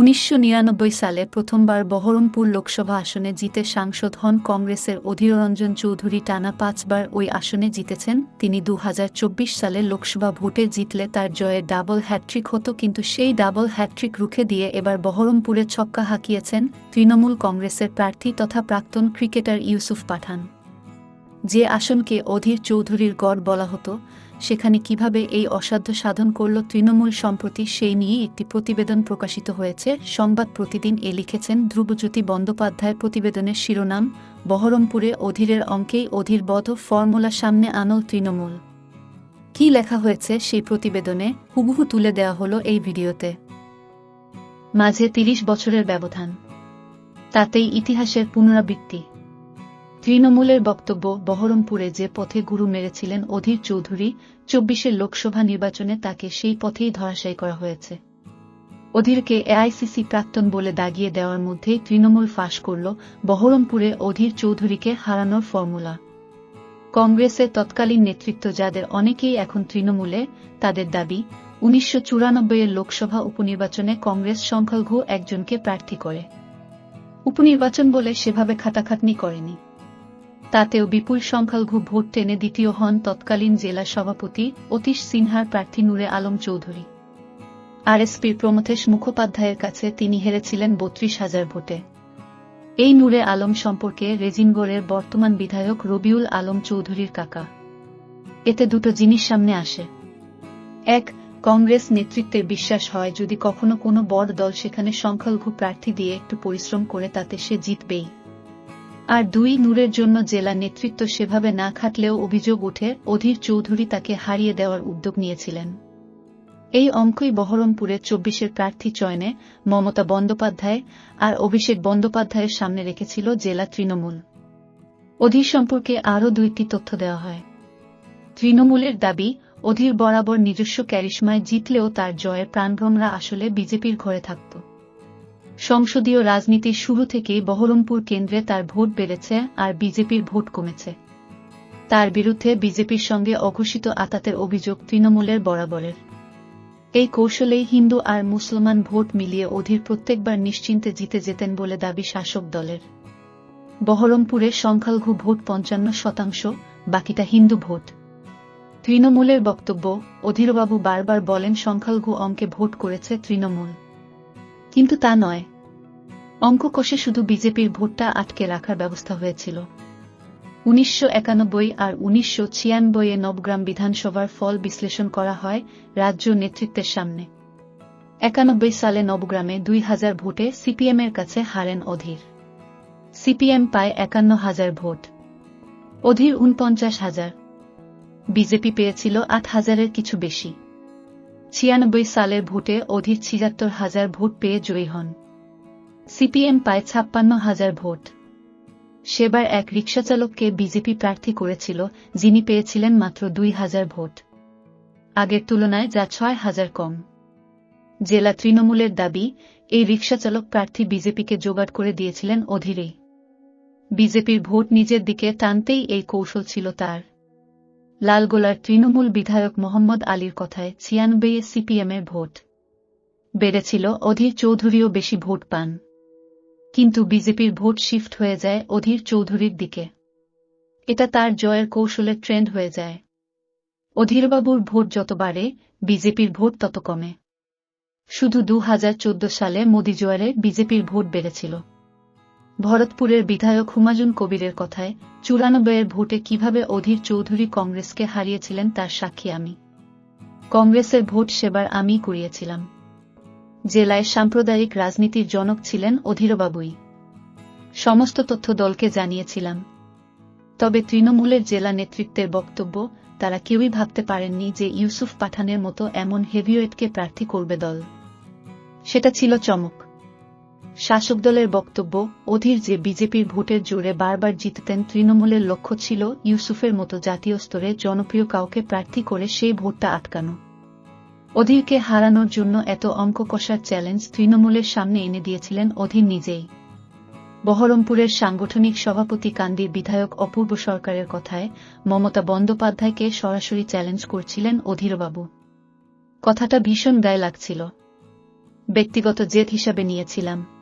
উনিশশো নিরানব্বই সালে প্রথমবার বহরমপুর লোকসভা আসনে জিতে সাংসদ হন কংগ্রেসের অধীররঞ্জন চৌধুরী টানা পাঁচবার ওই আসনে জিতেছেন। তিনি দু হাজার চব্বিশ সালে লোকসভা ভোটে জিতলে তার জয়ের ডাবল হ্যাট্রিক হতো, কিন্তু সেই ডাবল হ্যাট্রিক রুখে দিয়ে এবার বহরমপুরে ছক্কা হাঁকিয়েছেন তৃণমূল কংগ্রেসের প্রার্থী তথা প্রাক্তন ক্রিকেটার ইউসুফ পাঠান। যে আসনকে অধীর চৌধুরীর গড় বলা হতো, সেখানে কীভাবে এই অসাধ্য সাধন করল তৃণমূল সম্প্রতি সেই নিয়ে একটি প্রতিবেদন প্রকাশিত হয়েছে। সংবাদ প্রতিদিন এ লিখেছেন ধ্রুবজ্যোতি বন্দ্যোপাধ্যায়ের প্রতিবেদনের শিরোনাম, বহরমপুরে অধীরের অঙ্কেই অধীরবধ ফর্মুলা সামনে আনল তৃণমূল। কি লেখা হয়েছে সেই প্রতিবেদনে? হুবহু তুলে দেওয়া হলো এই ভিডিওতে। মাঝে তিরিশ বছরের ব্যবধান। তাতেই ইতিহাসের পুনরাবৃত্তি। তৃণমূলের বক্তব্য, বহরমপুরে যে পথে গুরু মেরেছিলেন অধীর চৌধুরী, চব্বিশের লোকসভা নির্বাচনে তাকে সেই পথেই ধরাশায়ী করা হয়েছে। অধীরকে এআইসিসি প্রাক্তন বলে দাগিয়ে দেওয়ার মধ্যেই তৃণমূল ফাঁস করল বহরমপুরে অধীর চৌধুরীকে হারানোর ফর্মুলা। কংগ্রেসের তৎকালীন নেতৃত্ব যাদের অনেকেই এখন তৃণমূলে, তাদের দাবি, উনিশশো এর লোকসভা উপনির্বাচনে কংগ্রেস সংখ্যালঘু একজনকে প্রার্থী করে। উপনির্বাচন বলে সেভাবে খাটাখাটনি করেনি। তাতেও বিপুল সংখ্যালঘু ভোট টেনে দ্বিতীয় হন তৎকালীন জেলা সভাপতি অতীশ সিনহার প্রার্থী নূরে আলম চৌধুরী। আরএসপির প্রমথেশ মুখোপাধ্যায়ের কাছে তিনি হেরেছিলেন বত্রিশ হাজার ভোটে। এই নূরে আলম সম্পর্কে রেজিনগড়ের বর্তমান বিধায়ক রবিউল আলম চৌধুরীর কাকা। এতে দুটো জিনিস সামনে আসে। এক, কংগ্রেস নেতৃত্বের বিশ্বাস হয় যদি কখনো কোনো বড় দল সেখানে সংখ্যালঘু প্রার্থী দিয়ে একটু পরিশ্রম করে তাতে সে জিতবেই। আর দুই নূরের জন্য জেলা নেতৃত্ব সেভাবে না খাটলেও অভিযোগ ওঠে, অধীর চৌধুরী তাকে হারিয়ে দেওয়ার উদ্যোগ নিয়েছিলেন। এই অঙ্কই বহরমপুরের চব্বিশের প্রার্থী চয়নে মমতা বন্দ্যোপাধ্যায় আর অভিষেক বন্দ্যোপাধ্যায়ের সামনে রেখেছিল জেলা তৃণমূল। অধীর সম্পর্কে আরও দুইটি তথ্য দেওয়া হয়। তৃণমূলের দাবি, অধীর বরাবর নিজস্ব ক্যারিশমায় জিতলেও তার জয়ের প্রাণভ্রমরা আসলে বিজেপির ঘরে থাকত। সংসদীয় রাজনীতির শুরু থেকেই বহরমপুর কেন্দ্রে তার ভোট বেড়েছে আর বিজেপির ভোট কমেছে। তার বিরুদ্ধে বিজেপির সঙ্গে অঘোষিত আতাতের অভিযোগ তৃণমূলের বরাবরের। এই কৌশলেই হিন্দু আর মুসলমান ভোট মিলিয়ে অধীর প্রত্যেকবার নিশ্চিন্তে জিতে যেতেন বলে দাবি শাসক দলের। বহরমপুরে সংখ্যালঘু ভোট পঞ্চান্ন শতাংশ, বাকিটা হিন্দু ভোট। তৃণমূলের বক্তব্য, অধীরবাবু বারবার বলেন সংখ্যালঘু অঙ্কে ভোট করেছে তৃণমূল। কিন্তু তা নয়। অঙ্ক কষে শুধু বিজেপির ভোটটা আটকে রাখার ব্যবস্থা হয়েছিল। উনিশশো একানব্বই আর উনিশশো ছিয়ানব্বইয়ে নবগ্রাম বিধানসভার ফল বিশ্লেষণ করা হয় রাজ্য নেতৃত্বের সামনে। একানব্বই সালে নবগ্রামে দুই হাজার ভোটে সিপিএমের কাছে হারেন অধীর। সিপিএম পায় একান্ন হাজার ভোট। অধীর উনপঞ্চাশ হাজার। বিজেপি পেয়েছিল আট হাজারের কিছু বেশি। ছিয়ানব্বই সালের ভোটে অধীর ছিয়াত্তর হাজার ভোট পেয়ে জয়ী হন। সিপিএম পায় ছাপ্পান্ন হাজার ভোট। সেবার এক রিকশাচালককে বিজেপি প্রার্থী করেছিল, যিনি পেয়েছিলেন মাত্র দুই হাজার ভোট। আগের তুলনায় যা ছয় হাজার কম। জেলা তৃণমূলের দাবি, এই রিকশাচালক প্রার্থী বিজেপিকে জোগাড় করে দিয়েছিলেন অধীরেই। বিজেপির ভোট নিজের দিকে টানতেই এই কৌশল ছিল তার। লালগোলার তৃণমূল বিধায়ক মোহাম্মদ আলীর কথায় ছিয়ানব্বইয়ে সিপিএমের ভোট। বেড়েছিল অধীর চৌধুরীও বেশি ভোট পান। কিন্তু বিজেপির ভোট শিফট হয়ে যায় অধীর চৌধুরীর দিকে। এটা তার জয়ের কৌশলের ট্রেন্ড হয়ে যায়। অধীরবাবুর ভোট যত বাড়ে, বিজেপির ভোট তত কমে। শুধু দু হাজার চোদ্দ সালে মোদি জোয়ারে বিজেপির ভোট বেড়েছিল। ভরতপুরের বিধায়ক হুমায়ুন কবিরের কথায়, চুরানব্বইয়ের ভোটে কীভাবে অধীর চৌধুরী কংগ্রেসকে হারিয়েছিলেন তার সাক্ষী আমি। কংগ্রেসের ভোট সেবার আমি করিয়েছিলাম জেলায় সাম্প্রদায়িক রাজনীতির জনক ছিলেন অধীরবাবুই। সমস্ত তথ্য দলকে জানিয়েছিলাম। তবে তৃণমূলের জেলা নেতৃত্বের বক্তব্য, তারা কেউই ভাবতে পারেননি যে ইউসুফ পাঠানের মতো এমন হেভিওয়েটকে প্রার্থী করবে দল। সেটা ছিল চমক। শাসক দলের বক্তব্য, অধীর যে বিজেপির ভোটের জোরে বারবার জিততেন তৃণমূলের লক্ষ্য ছিল ইউসুফের মতো জাতীয় স্তরে জনপ্রিয় কাউকে প্রার্থী করে সেই ভোটটা আটকানো। অধীরকে হারানোর জন্য এত অঙ্ক কষার চ্যালেঞ্জ তৃণমূলের সামনে এনে দিয়েছিলেন অধীর নিজেই। বহরমপুরের সাংগঠনিক সভাপতি কান্দির বিধায়ক অপূর্ব সরকারের কথায় মমতা বন্দ্যোপাধ্যায়কে সরাসরি চ্যালেঞ্জ করছিলেন অধীরবাবু। কথাটা ভীষণ গায়ে লাগছিল। ব্যক্তিগত জেদ হিসাবে নিয়েছিলাম।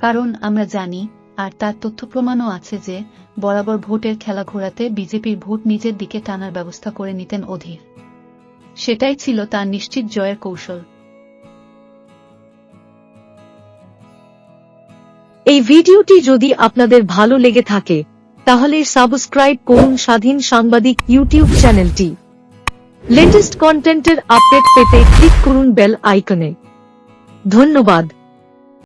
কারণ আমরা জানি, আর তার তথ্য প্রমাণও আছে যে, বরাবর ভোটের খেলা ঘোরাতে বিজেপির ভোট নিজের দিকে টানার ব্যবস্থা করে নিতেন অধীর। সেটাই ছিল তার নিশ্চিত জয়ের কৌশল। এই ভিডিওটি যদি আপনাদের ভালো লেগে থাকে, তাহলে সাবস্ক্রাইব করুন স্বাধীন সাংবাদিক ইউটিউব চ্যানেলটি। লেটেস্ট কন্টেন্টের আপডেট পেতে ক্লিক করুন বেল আইকনে। ধন্যবাদ।